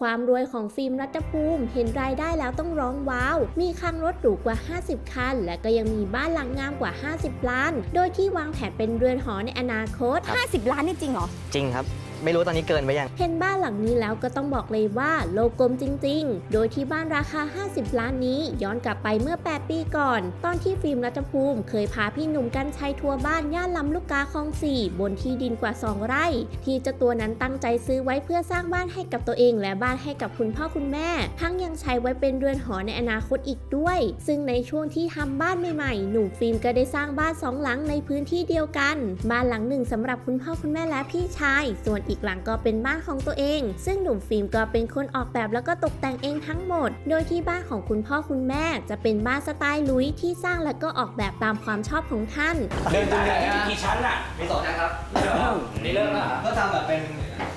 ความรวยของฟิล์มรัฐภูมิ เห็นรายได้แล้วต้องร้องว้าว มีคลังรถหรูกว่า 50 คัน และก็ยังมีบ้านหลังงามกว่า 50 ล้าน โดยที่วางแผนเป็นเรือนหอในอนาคต 50 ล้านนี่จริงเหรอ จริงครับ ไม่รู้ตอนนี้เกินไปยัง เห็นบ้านหลังนี้แล้วก็ต้องบอกเลยว่าโลกลมจริง ๆ โดยที่บ้านราคา 50 ล้านนี้ย้อนกลับไปเมื่อ 8 ปีก่อน ตอนที่ฟิล์มรัฐภูมิ เคยพาพี่หนุ่มกันชัยทัวร์บ้านย่านลำลูกกาคลองสี่บนที่ดินกว่า 2 ไร่ ที่เจ้าตัวนั้นตั้งใจซื้อไว้เพื่อสร้างบ้านให้กับตัวเอง และบ้านให้กับคุณพ่อคุณแม่ ทั้งยังใช้ไว้เป็นเรือนหอในอนาคตอีกด้วย ซึ่งในช่วงที่ทำบ้านใหม่ๆหนุ่มฟิล์มก็ได้สร้างบ้านสองหลังในพื้นที่เดียวกัน บ้านหลังหนึ่งสำหรับคุณพ่อคุณแม่และพี่ชายส่วนอีกหลังก็เป็นบ้านของตัวเอง ซึ่งหนุ่มฟิล์มก็เป็นคนออกแบบแล้วก็ตกแต่งเองทั้งหมด โดยที่บ้านของคุณพ่อคุณแม่ จะเป็นบ้านสไตล์ลุยที่สร้างและก็ออกแบบตามความชอบของท่าน เดินจนเหนื่อยนะกี่ชั้นอะมีสองชั้นครับนี่เริ่มแล้วก็ทำแบบเป็น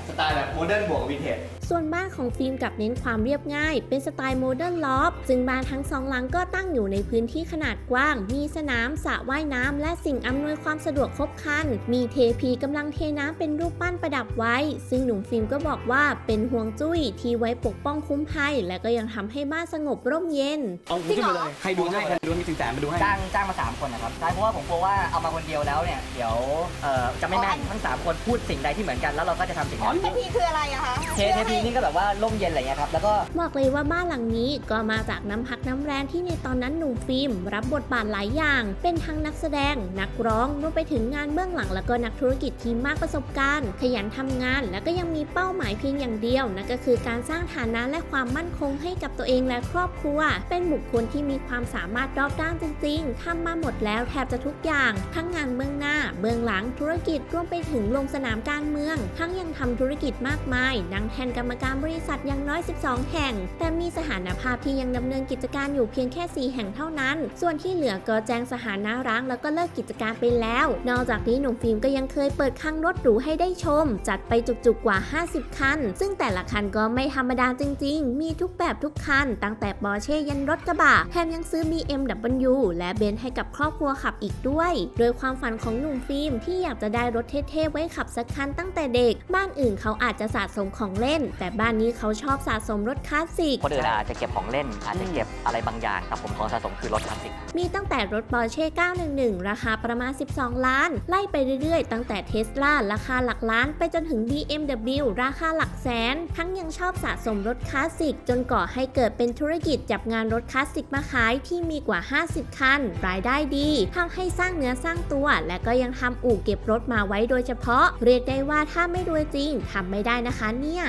สไตล์แบบโมเดิร์นบวกวินเทจ ส่วนบ้านของฟิล์มกลับเน้นความเรียบง่าย เป็นสไตล์โมเดิร์นลอฟซึ่งบ้านทั้งสองหลังก็ตั้งอยู่ในพื้นที่ขนาดกว้าง มีสนามสระว่ายน้ำและสิ่งอำนวยความสะดวกครบครัน มีเทพีกำลังเทน้ำเป็นรูปปั้นประดับไว้ ซึ่งหนุ่มฟิล์มก็บอกว่าเป็นห่วงจุ้ยที่ไว้ปกป้องคุ้มภัย และก็ยังทำให้บ้านสงบร่มเย็นเอาขึ้นมาเลยใครดูให้ใครดูมีถึงแสนมาดูให้จ้างจ้างมา3คนนะครับใช่เพราะว่าผมกลัวว่าเอามาคนเดียวแล้วเนี่ยเดี๋ยวเอ่อจะไม่แม่นทั้ง3คนพูดสิ่งใดที่เหมือนกันแล้วเราก็จะทำสิ่งนั้นเทพีคืออะไรอะคะเทเทพีนี่ก็แบบว่าร่มเย็นอะไรเงี้ยครับแล้วก็บอกเลยว่าบ้านหลังนี้ก็มาจากน้ำพักน้ำแรงที่ในตอนนั้นหนุ่มฟิล์มรับบทบาทหลายอย่าง เป็นทั้งนักแสดง นักร้องรวมไปถึงงานเบื้องหลังแล้วก็นักธุรกิจที่มากประสบการณ์ ขยันทำงาน แล้วก็ยังมีเป้าหมายเพียงอย่างเดียวนั่นก็คือการสร้างฐานะและความมั่นคงให้กับตัวเองและครอบครัว เป็นบุคคลที่มีความสามารถรอบด้านจริง ๆทำมาหมดแล้วแทบจะทุกอย่าง ทั้งงานเบื้องหน้า เบื้องหลังธุรกิจรวมไปถึงลงสนามการเมือง ทั้งยังทำธุรกิจมากมายนั่งแทนกรรมมการบริษัทอย่างน้อย 12 แห่ง แต่มีสถานภาพที่ยังดำเนินกิจการอยู่เพียงแค่ 4 แห่งเท่านั้น ส่วนที่เหลือก็แจ้งสถานะร้างแล้วก็เลิกกิจการไปแล้ว นอกจากนี้หนุ่มฟิล์มก็ยังเคยเปิดคลังรถหรูให้ได้ชม จัดไปจุกๆกว่า 50 คัน ซึ่งแต่ละคันก็ไม่ธรรมดาจริง ๆ มีทุกแบบทุกคัน ตั้งแต่ปอร์เช่ยันรถกระบะแถมยังซื้อ BMW และเบนซ์ให้กับครอบครัวขับอีกด้วย โดยความฝันของหนุ่มฟิล์มที่อยากจะได้รถเท่ๆไว้ขับสักคันตั้งแต่เด็ก บ้านอื่นเขาอาจจะสะสมของเล่นแต่บ้านนี้เขาชอบสะสมรถคลาสสิก คนอื่นอาจจะเก็บของเล่น อาจจะเก็บอะไรบางอย่างครับผมของสะสมคือรถคลาสสิก มีตั้งแต่รถ Porsche 911 ราคาประมาณ 12 ล้าน ไล่ไปเรื่อยๆ ตั้งแต่ Tesla ราคาหลักล้าน ไปจนถึง BMW ราคาหลักแสน ทั้งยังชอบสะสมรถคลาสสิก จนก่อให้เกิดเป็นธุรกิจจับงานรถคลาสสิกมาขายที่มีกว่า 50 คัน รายได้ดีทำให้สร้างเนื้อสร้างตัว และก็ยังทำอู่เก็บรถมาไว้โดยเฉพาะ เรียกได้ว่าถ้าไม่รวยจริงทำไม่ได้นะคะเนี่ย